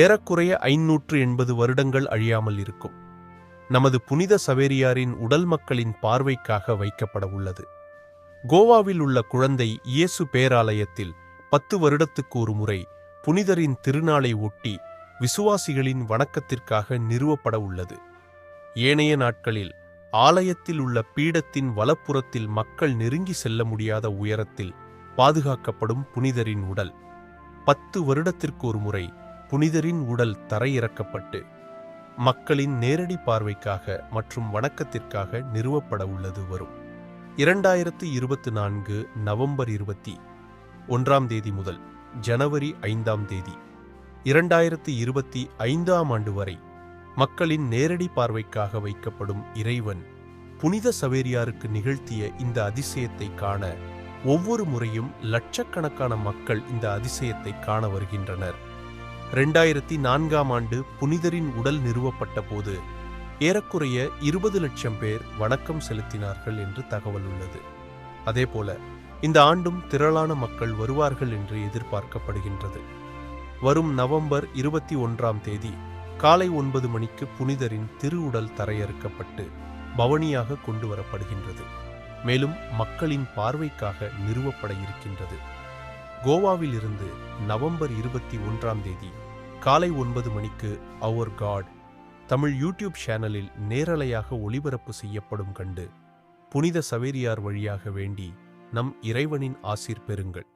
ஏறக்குறைய ஐநூற்று எண்பது வருடங்கள் அழியாமல் இருக்கும். நமது புனித சவேரியாரின் உடல் மக்களின் பார்வைக்காக வைக்கப்பட உள்ளது. கோவாவில் உள்ள குழந்தை இயேசு பேராலயத்தில் பத்து வருடத்துக்கு ஒரு முறை புனிதரின் திருநாளை ஒட்டி விசுவாசிகளின் வணக்கத்திற்காக நிறுவப்பட உள்ளது. ஏனைய நாட்களில் ஆலயத்தில் உள்ள பீடத்தின் வலப்புறத்தில் மக்கள் நெருங்கி செல்ல முடியாத உயரத்தில் பாதுகாக்கப்படும் புனிதரின் உடல். பத்து வருடத்திற்கு ஒரு முறை புனிதரின் உடல் தரையிறக்கப்பட்டு மக்களின் நேரடி பார்வைக்காக மற்றும் வணக்கத்திற்காக நிறுவப்பட உள்ளது வரும். இரண்டாயிரத்து இருபத்தி நான்கு நவம்பர் இருபத்தி ஒன்றாம் தேதி முதல் ஜனவரி ஐந்தாம் தேதி இரண்டாயிரத்து இருபத்தி ஐந்தாம் ஆண்டு வரை மக்களின் நேரடி பார்வைக்காக வைக்கப்படும் இறைவன் புனித சவேரியாருக்கு நிகழ்த்திய இந்த அதிசயத்தை காண ஒவ்வொரு முறையும் லட்சக்கணக்கான மக்கள் இந்த அதிசயத்தை காண வருகின்றனர். ரெண்டாயிரத்தி நான்காம் ஆண்டு புனிதரின் உடல் நிறுவப்பட்ட போது ஏறக்குறைய இருபது லட்சம் பேர் வணக்கம் செலுத்தினார்கள் என்று தகவல் உள்ளது. அதேபோல இந்த ஆண்டும் திரளான மக்கள் வருவார்கள் என்று எதிர்பார்க்கப்படுகின்றது. வரும் நவம்பர் இருபத்தி ஒன்றாம் தேதி காலை ஒன்பது மணிக்கு புனிதரின் திருவுடல் தரையறுக்கப்பட்டு பவனியாக கொண்டு வரப்படுகின்றது. மேலும் மக்களின் பார்வைக்காக நிறுவப்பட இருக்கின்றது. கோவாவிலிருந்து நவம்பர் இருபத்தி ஒன்றாம் தேதி காலை ஒன்பது மணிக்கு அவர் காட் தமிழ் யூடியூப் சேனலில் நேரலையாக ஒளிபரப்பு செய்யப்படும் கண்டு புனித சவேரியார் வழியாக வேண்டி நம் இறைவனின் ஆசீர் பெறுங்கள்.